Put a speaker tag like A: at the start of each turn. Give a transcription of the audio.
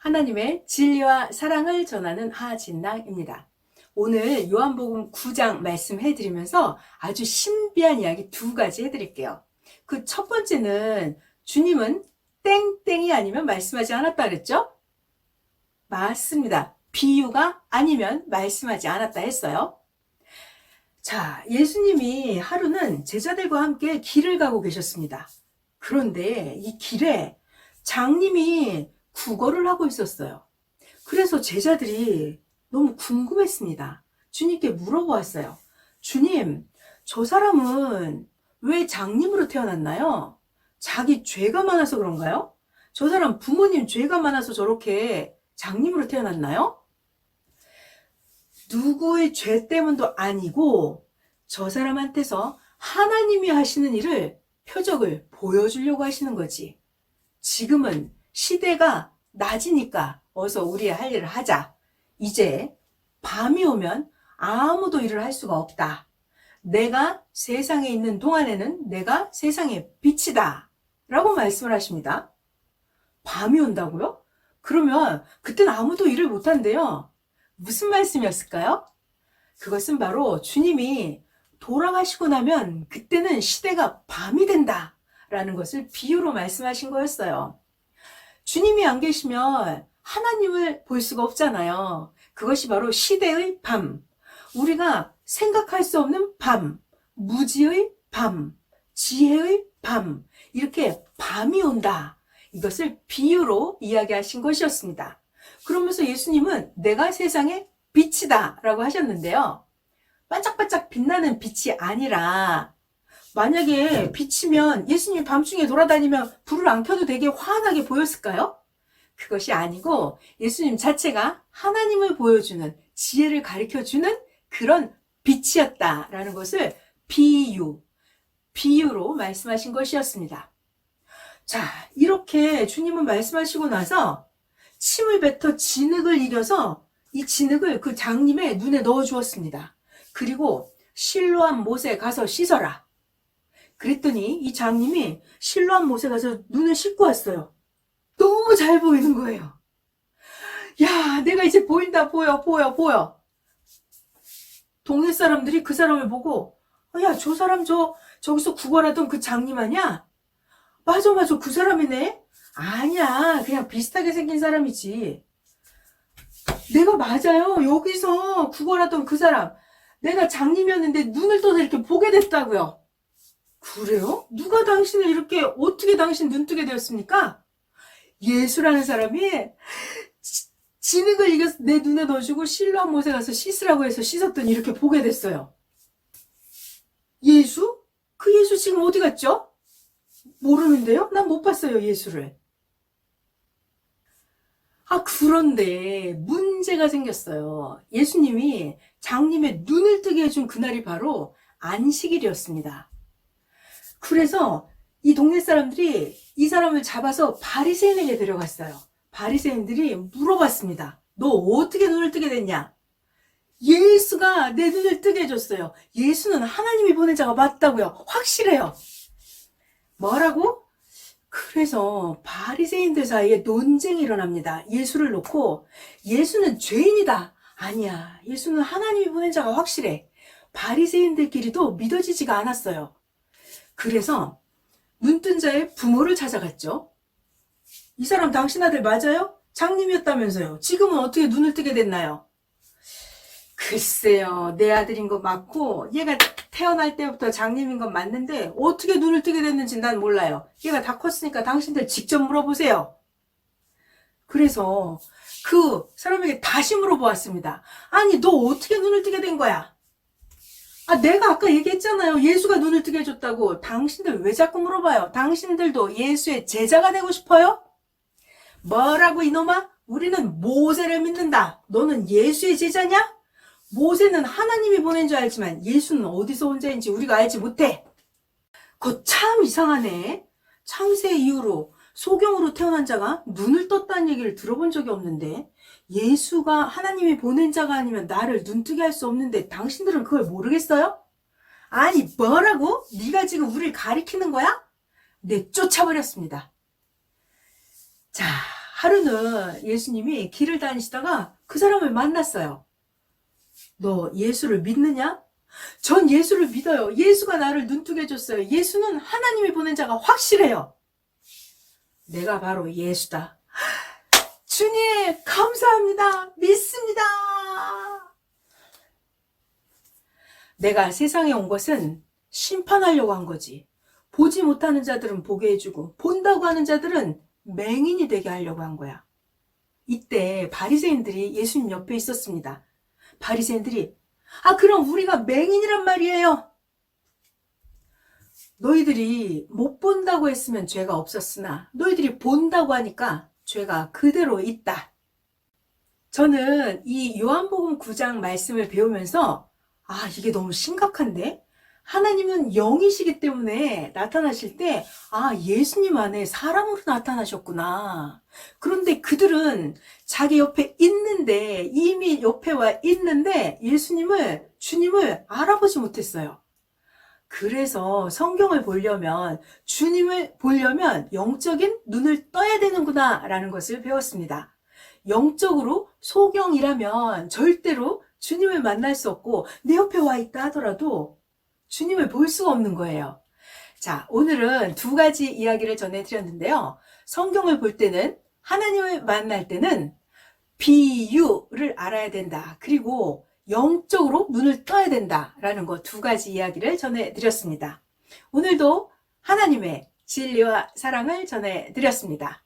A: 하나님의 진리와 사랑을 전하는 하진낭입니다. 오늘 요한복음 9장 말씀해 드리면서 아주 신비한 이야기 두 가지 해 드릴게요. 그 첫 번째는 주님은 땡땡이 아니면 말씀하지 않았다 그랬죠? 맞습니다. 비유가 아니면 말씀하지 않았다 했어요. 자, 예수님이 하루는 제자들과 함께 길을 가고 계셨습니다. 그런데 이 길에 장님이 구걸을 하고 있었어요. 그래서 제자들이 너무 궁금했습니다. 주님께 물어보았어요. 주님, 저 사람은 왜 장님으로 태어났나요? 자기 죄가 많아서 그런가요? 저 사람 부모님 죄가 많아서 저렇게 장님으로 태어났나요? 누구의 죄 때문도 아니고 저 사람한테서 하나님이 하시는 일을 표적을 보여주려고 하시는 거지. 지금은 시대가 낮이니까 어서 우리의 할 일을 하자. 이제 밤이 오면 아무도 일을 할 수가 없다. 내가 세상에 있는 동안에는 내가 세상의 빛이다. 라고 말씀을 하십니다. 밤이 온다고요? 그러면 그때는 아무도 일을 못한대요. 무슨 말씀이었을까요? 그것은 바로 주님이 돌아가시고 나면 그때는 시대가 밤이 된다. 라는 것을 비유로 말씀하신 거였어요. 주님이 안 계시면 하나님을 볼 수가 없잖아요. 그것이 바로 시대의 밤. 우리가 생각할 수 없는 밤. 무지의 밤. 지혜의 밤. 이렇게 밤이 온다. 이것을 비유로 이야기하신 것이었습니다. 그러면서 예수님은 내가 세상의 빛이다 라고 하셨는데요. 반짝반짝 빛나는 빛이 아니라 만약에 빛이면 예수님 밤중에 돌아다니면 불을 안 켜도 되게 환하게 보였을까요? 그것이 아니고 예수님 자체가 하나님을 보여주는 지혜를 가르쳐 주는 그런 빛이었다라는 것을 비유, 비유로 말씀하신 것이었습니다. 자, 이렇게 주님은 말씀하시고 나서 침을 뱉어 진흙을 이겨서 이 진흙을 그 장님의 눈에 넣어 주었습니다. 그리고 실로한 못에 가서 씻어라. 그랬더니 이 장님이 실로한 못에 가서 눈을 씻고 왔어요. 너무 잘 보이는 거예요. 야, 내가 이제 보인다, 보여, 보여, 보여. 동네 사람들이 그 사람을 보고, 어, 야, 저 사람 저, 저기서 구걸하던 그 장님 아니야? 맞아, 맞아, 그 사람이네? 아니야, 그냥 비슷하게 생긴 사람이지. 내가 맞아요. 여기서 구걸하던 그 사람. 내가 장님이었는데 눈을 떠서 이렇게 보게 됐다고요. 그래요? 누가 당신을 이렇게 어떻게 당신 눈 뜨게 되었습니까? 예수라는 사람이 지- 진흙을 이겨서 내 눈에 넣어주고 실로한 못에 가서 씻으라고 해서 씻었더니 이렇게 보게 됐어요. 예수? 그 예수 지금 어디 갔죠? 모르는데요? 난 못 봤어요, 예수를. 아, 그런데 문제가 생겼어요. 예수님이 장님의 눈을 뜨게 해준 그날이 바로 안식일이었습니다. 그래서 이 동네 사람들이 이 사람을 잡아서 바리새인에게 데려갔어요. 바리새인들이 물어봤습니다. 너 어떻게 눈을 뜨게 됐냐? 예수가 내 눈을 뜨게 해줬어요. 예수는 하나님이 보낸 자가 맞다고요. 확실해요. 뭐라고? 그래서 바리새인들 사이에 논쟁이 일어납니다. 예수를 놓고 예수는 죄인이다. 아니야. 예수는 하나님이 보낸 자가 확실해. 바리새인들끼리도 믿어지지가 않았어요. 그래서 눈뜬 자의 부모를 찾아갔죠. 이 사람 당신 아들 맞아요? 장님이었다면서요. 지금은 어떻게 눈을 뜨게 됐나요? 글쎄요, 내 아들인 거 맞고, 얘가 태어날 때부터 장님인 건 맞는데, 어떻게 눈을 뜨게 됐는지 난 몰라요. 얘가 다 컸으니까 당신들 직접 물어보세요. 그래서 그 사람에게 다시 물어보았습니다. 아니, 너 어떻게 눈을 뜨게 된 거야? 아, 내가 아까 얘기했잖아요. 예수가 눈을 뜨게 해줬다고. 당신들 왜 자꾸 물어봐요? 당신들도 예수의 제자가 되고 싶어요? 뭐라고 이놈아? 우리는 모세를 믿는다. 너는 예수의 제자냐? 모세는 하나님이 보낸 줄 알지만 예수는 어디서 온 자인지 우리가 알지 못해. 그거 참 이상하네. 창세 이후로 소경으로 태어난 자가 눈을 떴다는 얘기를 들어본 적이 없는데 예수가 하나님이 보낸 자가 아니면 나를 눈뜨게 할 수 없는데 당신들은 그걸 모르겠어요? 아니 뭐라고? 네가 지금 우리를 가리키는 거야? 네 쫓아버렸습니다. 자 하루는 예수님이 길을 다니시다가 그 사람을 만났어요. 너 예수를 믿느냐? 전 예수를 믿어요. 예수가 나를 눈뜨게 해줬어요. 예수는 하나님이 보낸 자가 확실해요. 내가 바로 예수다. 주님, 감사합니다. 믿습니다. 내가 세상에 온 것은 심판하려고 한 거지. 보지 못하는 자들은 보게 해주고, 본다고 하는 자들은 맹인이 되게 하려고 한 거야. 이때 바리새인들이 예수님 옆에 있었습니다. 바리새인들이 아 그럼 우리가 맹인이란 말이에요. 너희들이 못 본다고 했으면 죄가 없었으나 너희들이 본다고 하니까 죄가 그대로 있다. 저는 이 요한복음 9장 말씀을 배우면서 아 이게 너무 심각한데 하나님은 영이시기 때문에 나타나실 때 아 예수님 안에 사람으로 나타나셨구나. 그런데 그들은 자기 옆에 있는데 이미 옆에 와 있는데 예수님을 주님을 알아보지 못했어요. 그래서 성경을 보려면 주님을 보려면 영적인 눈을 떠야 되는구나 라는 것을 배웠습니다. 영적으로 소경이라면 절대로 주님을 만날 수 없고 내 옆에 와 있다 하더라도 주님을 볼 수가 없는 거예요. 자, 오늘은 두 가지 이야기를 전해드렸는데요. 성경을 볼 때는 하나님을 만날 때는 비유를 알아야 된다. 그리고 영적으로 눈을 떠야 된다라는 것 두 가지 이야기를 전해드렸습니다. 오늘도 하나님의 진리와 사랑을 전해드렸습니다.